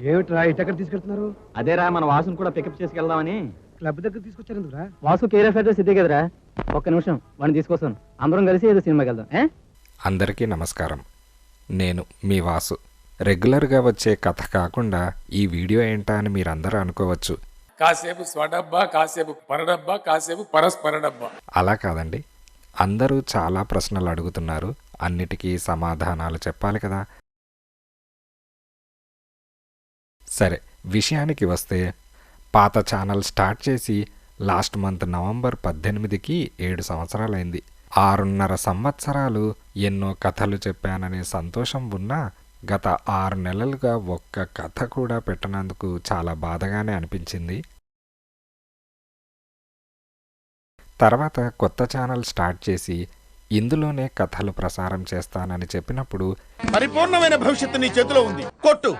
ఏమిట్రా ఇటు ఎక్కడ తీసుకెళ్తున్నారు? అదేరా మన వాసుని కూడా పికప్ చేసుకెళ్దామని. క్లబ్ దగ్గర తీసుకొచ్చారు ఎందుకురా వాసు కేర్ ఆఫ్ అడ్రస్ ఇదే కదరా. ఒక్క నిమిషం వాడిని తీసుకొస్తాను. అందరం కలిసి ఏదో సినిమాకి వెళ్దాం ఏ? అందరికీ నమస్కారం. నేను మీ వాసు. రెగ్యులర్గా వచ్చే కథ కాకుండా ఈ వీడియో ఏంటా అని మీరందరూ అనుకోవచ్చు. కాసేపు స్వడబ్బా కాసేపు పరడబ్బా కాసేపు పరస్పర డబ్బా అలా కాదండి. అందరూ చాలా ప్రశ్నలు అడుగుతున్నారు. అన్నిటికీ సమాధానాలు చెప్పాలి కదా. సరే విషయానికి వస్తే పాత ఛానల్ స్టార్ట్ చేసి లాస్ట్ మంత్ నవంబర్ పద్దెనిమిదికి ఏడు సంవత్సరాలైంది. ఆరున్నర సంవత్సరాలు ఎన్నో కథలు చెప్పాననే సంతోషం ఉన్నా గత ఆరు నెలలుగా ఒక్క కథ కూడా పెట్టనందుకు చాలా బాధగానే అనిపించింది. తర్వాత కొత్త ఛానల్ స్టార్ట్ చేసి ఇందులోనే కథలు ప్రసారం చేస్తానని చెప్పినప్పుడు పరిపూర్ణమైన భవిష్యత్తు నీ చేతిలో ఉంది. కొట్టు.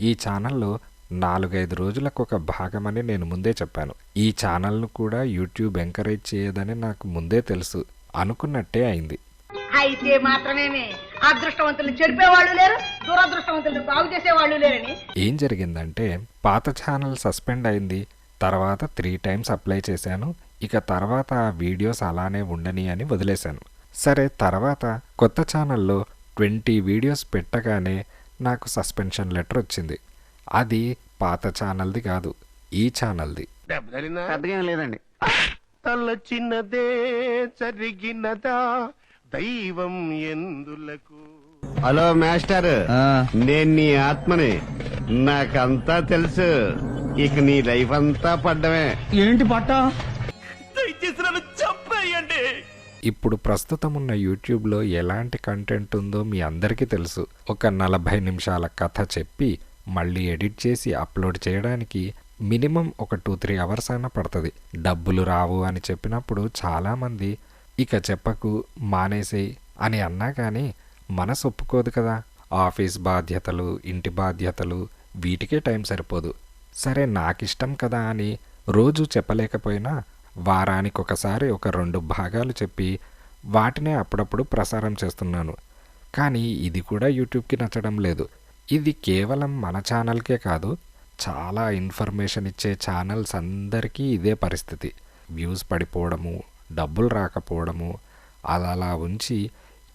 ఈ ఛానల్లో నాలుగైదు రోజులకు ఒక భాగమని నేను ముందే చెప్పాను. ఈ ఛానల్ను కూడా యూట్యూబ్ ఎంకరేజ్ చేయదని నాకు ముందే తెలుసు. అనుకున్నట్టే అయింది. అయితే అదృష్టవంతులు చెడిపేవాళ్ళు లేరు దురదృష్టవంతులు బాగు చేసేవాళ్ళు లేరని. ఏం జరిగిందంటే పాత ఛానల్ సస్పెండ్ అయింది. తర్వాత త్రీ టైమ్స్ అప్లై చేశాను. ఇక తర్వాత ఆ వీడియోస్ అలానే ఉండని అని వదిలేశాను. సరే తర్వాత కొత్త ఛానల్లో ట్వంటీ వీడియోస్ పెట్టగానే నాకు సస్పెన్షన్ లెటర్ వచ్చింది. అది పాత ఛానల్ది కాదు ఈ ఛానల్ది. లేదండి. తల చిన్నదే జరిగినదా దైవం ఎందులకు? హలో మాస్టర్ నేను నీ ఆత్మని నాకంతా తెలుసు. ఇక నీ లైఫ్ అంతా పడ్డమే. ఏంటి పట్ట ఇప్పుడు ప్రస్తుతం ఉన్న యూట్యూబ్లో ఎలాంటి కంటెంట్ ఉందో మీ అందరికీ తెలుసు. ఒక నలభై నిమిషాల కథ చెప్పి మళ్ళీ ఎడిట్ చేసి అప్లోడ్ చేయడానికి మినిమం ఒక టూ త్రీ అవర్స్ అయినా పడుతుంది. డబ్బులు రావు అని చెప్పినప్పుడు చాలామంది ఇక చెప్పకు మానేసేయి అని అన్నా కానీ మనసు ఒప్పుకోదు కదా. ఆఫీస్ బాధ్యతలు ఇంటి బాధ్యతలు వీటికే టైం సరిపోదు. సరే నాకిష్టం కదా అని రోజు చెప్పలేకపోయినా వారానికి ఒకసారి ఒక రెండు భాగాలు చెప్పి వాటినే అప్పుడప్పుడు ప్రసారం చేస్తున్నాను. కానీ ఇది కూడా యూట్యూబ్కి నచ్చడం లేదు. ఇది కేవలం మన ఛానల్కే కాదు చాలా ఇన్ఫర్మేషన్ ఇచ్చే ఛానల్స్ అందరికీ ఇదే పరిస్థితి. వ్యూస్ పడిపోవడము డబ్బులు రాకపోవడము అలా అలా ఉంచి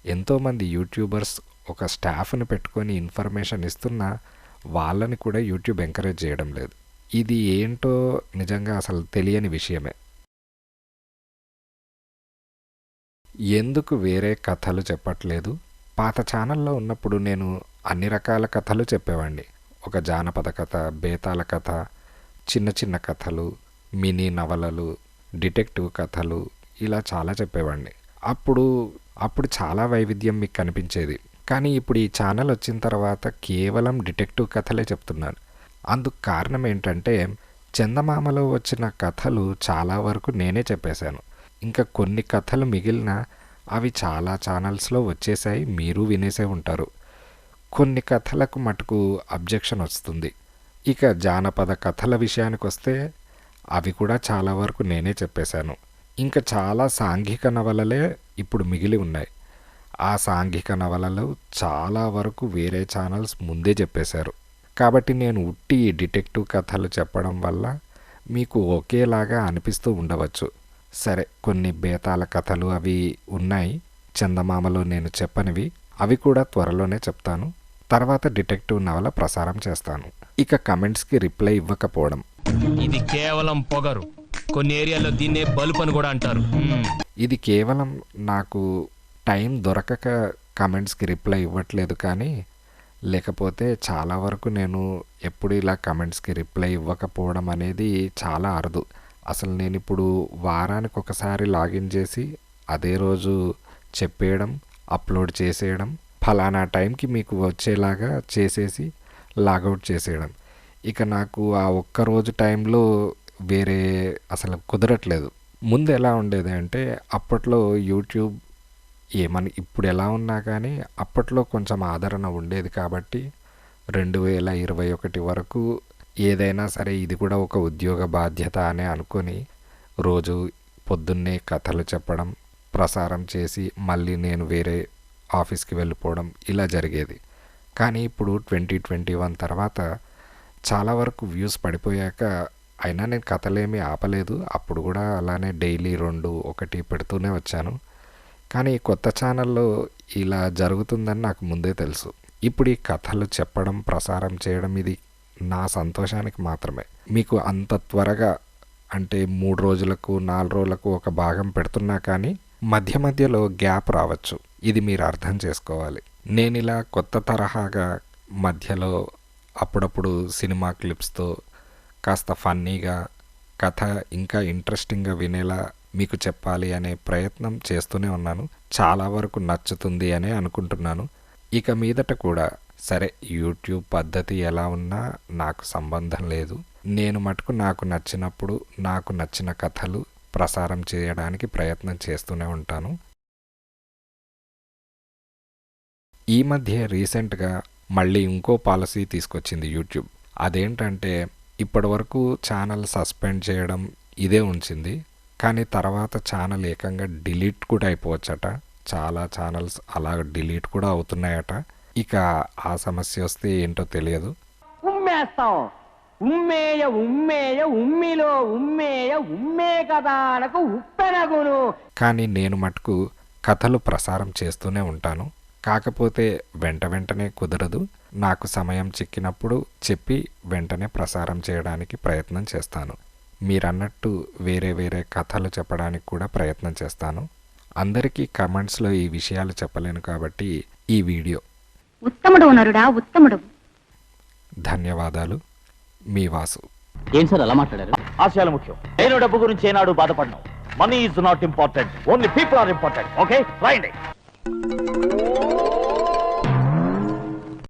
ఎంతోమంది యూట్యూబర్స్ ఒక స్టాఫ్ని పెట్టుకొని ఇన్ఫర్మేషన్ ఇస్తున్నా వాళ్ళని కూడా యూట్యూబ్ ఎంకరేజ్ చేయడం లేదు. ఇది ఏంటో నిజంగా అసలు తెలియని విషయమే. ఎందుకు వేరే కథలు చెప్పట్లేదు? పాత ఛానల్లో ఉన్నప్పుడు నేను అన్ని రకాల కథలు చెప్పేవాడిని ఒక జానపద కథ బేతాల కథ చిన్న చిన్న కథలు మినీ నవలలు డిటెక్టివ్ కథలు ఇలా చాలా చెప్పేవాడిని అప్పుడు అప్పుడు చాలా వైవిధ్యం మీకు కనిపించేది. కానీ ఇప్పుడు ఈ ఛానల్ వచ్చిన తర్వాత కేవలం డిటెక్టివ్ కథలే చెప్తున్నాను అందుకు కారణం ఏంటంటే చందమామలో వచ్చిన కథలు చాలా వరకు నేనే చెప్పేశాను. ఇంకా కొన్ని కథలు మిగిలిన అవి చాలా ఛానల్స్లో వచ్చేసాయి మీరు వినేసే ఉంటారు. కొన్ని కథలకు మటుకు అబ్జెక్షన్ వస్తుంది. ఇక జానపద కథల విషయానికి వస్తే అవి కూడా చాలా వరకు నేనే చెప్పేశాను. ఇంకా చాలా సాంఘిక నవలలే ఇప్పుడు మిగిలి ఉన్నాయి. ఆ సాంఘిక నవలలు చాలా వరకు వేరే ఛానల్స్ ముందే చెప్పేశారు. కాబట్టి నేను ఉట్టి డిటెక్టివ్ కథలు చెప్పడం వల్ల మీకు ఒకేలాగా అనిపిస్తూ ఉండవచ్చు. సరే కొన్ని బేతాల కథలు అవి ఉన్నాయి. చందమామలో నేను చెప్పనివి. అవి కూడా త్వరలోనే చెప్తాను. తర్వాత డిటెక్టివ్ నవల ప్రసారం చేస్తాను. ఇక కమెంట్స్కి రిప్లై ఇవ్వకపోవడం. ఇది కేవలం పొగరు. కొన్ని ఏరియాల్లో దీన్నే బల్బ్ అని కూడా అంటారు. ఇది కేవలం నాకు టైం దొరకక కమెంట్స్కి రిప్లై ఇవ్వట్లేదు కానీ లేకపోతే చాలా వరకు నేను ఎప్పుడు ఇలా కమెంట్స్కి రిప్లై ఇవ్వకపోవడం అనేది చాలా అరుదు. అసలు నేను ఇప్పుడు వారానికి ఒకసారి లాగిన్ చేసి అదే రోజు చెప్పేయడం అప్లోడ్ చేసేయడం ఫలానా టైంకి మీకు వచ్చేలాగా చేసేసి లాగౌట్ చేసేయడం. ఇక నాకు ఆ ఒక్క రోజు టైంలో వేరే అసలు కుదరట్లేదు. ముందు ఎలా ఉండేది అంటే అప్పట్లో యూట్యూబ్ ఏమని ఇప్పుడు ఎలా ఉన్నా కానీ అప్పట్లో కొంచెం ఆదరణ ఉండేది కాబట్టి రెండు వేల ఇరవై ఒకటి వరకు ఏదైనా సరే ఇది కూడా ఒక ఉద్యోగ బాధ్యత అని అనుకొని రోజు పొద్దున్నే కథలు చెప్పడం ప్రసారం చేసి మళ్ళీ నేను వేరే ఆఫీస్కి వెళ్ళిపోవడం ఇలా జరిగేది. కానీ ఇప్పుడు ట్వంటీ ట్వంటీ వన్ తర్వాత చాలా వరకు వ్యూస్ పడిపోయాక అయినా నేను కథలేమీ ఆపలేదు. అప్పుడు కూడా అలానే డైలీ రెండు ఒకటి పెడుతూనే వచ్చాను. కానీ కొత్త ఛానల్లో ఇలా జరుగుతుందని నాకు ముందే తెలుసు. ఇప్పుడు ఈ కథలు చెప్పడం ప్రసారం చేయడం ఇది నా సంతోషానికి మాత్రమే. మీకు అంత త్వరగా అంటే మూడు రోజులకు నాలుగు రోజులకు ఒక భాగం పెడుతున్నా కానీ మధ్య మధ్యలో గ్యాప్ రావచ్చు. ఇది మీరు అర్థం చేసుకోవాలి. నేను ఇలా కొత్త తరహాగా మధ్యలో అప్పుడప్పుడు సినిమా క్లిప్స్తో కాస్త ఫన్నీగా కథ ఇంకా ఇంట్రెస్టింగ్గా వినేలా మీకు చెప్పాలి అనే ప్రయత్నం చేస్తూనే ఉన్నాను. చాలా వరకు నచ్చుతుంది అనే అనుకుంటున్నాను. ఇక మీదట కూడా సరే యూట్యూబ్ పద్ధతి ఎలా ఉన్నా నాకు సంబంధం లేదు. నేను మటుకు నాకు నచ్చినప్పుడు నాకు నచ్చిన కథలు ప్రసారం చేయడానికి ప్రయత్నం చేస్తూనే ఉంటాను. ఈ మధ్య రీసెంట్గా మళ్ళీ ఇంకో పాలసీ తీసుకొచ్చింది యూట్యూబ్. అదేంటంటే ఇప్పటివరకు ఛానల్ సస్పెండ్ చేయడం ఇదే ఉంచింది. కానీ తర్వాత ఛానల్ ఏకంగా డిలీట్ కూడా అయిపోవచ్చట. చాలా ఛానల్స్ అలా డిలీట్ కూడా అవుతున్నాయట. ఇక ఆ సమస్య వస్తే ఏంటో తెలియదు. ఉమ్మేస్తాం. ఉమ్మేయ ఉమ్మేయ ఉమ్మిలో ఉమ్మేయ ఉమ్మే అనకు ఉప్పెనగును. కానీ నేను మటుకు కథలు ప్రసారం చేస్తూనే ఉంటాను. కాకపోతే వెంట వెంటనే కుదరదు. నాకు సమయం చిక్కినప్పుడు చెప్పి వెంటనే ప్రసారం చేయడానికి ప్రయత్నం చేస్తాను. మీరన్నట్టు వేరే వేరే కథలు చెప్పడానికి కూడా ప్రయత్నం చేస్తాను. అందరికీ కమెంట్స్లో ఈ విషయాలు చెప్పలేను కాబట్టి ఈ వీడియో. ఉత్తముడు నరుడా ఉత్తముడు ధన్యవాదాలు మీ వాసు. ఏంటి సార్ అలా మాట్లాడారు? ఆశయాలు ముఖ్యం. నేను డబ్బు గురించి ఏనాడు బాధపడను. Money is not important only people are important okay రాయండి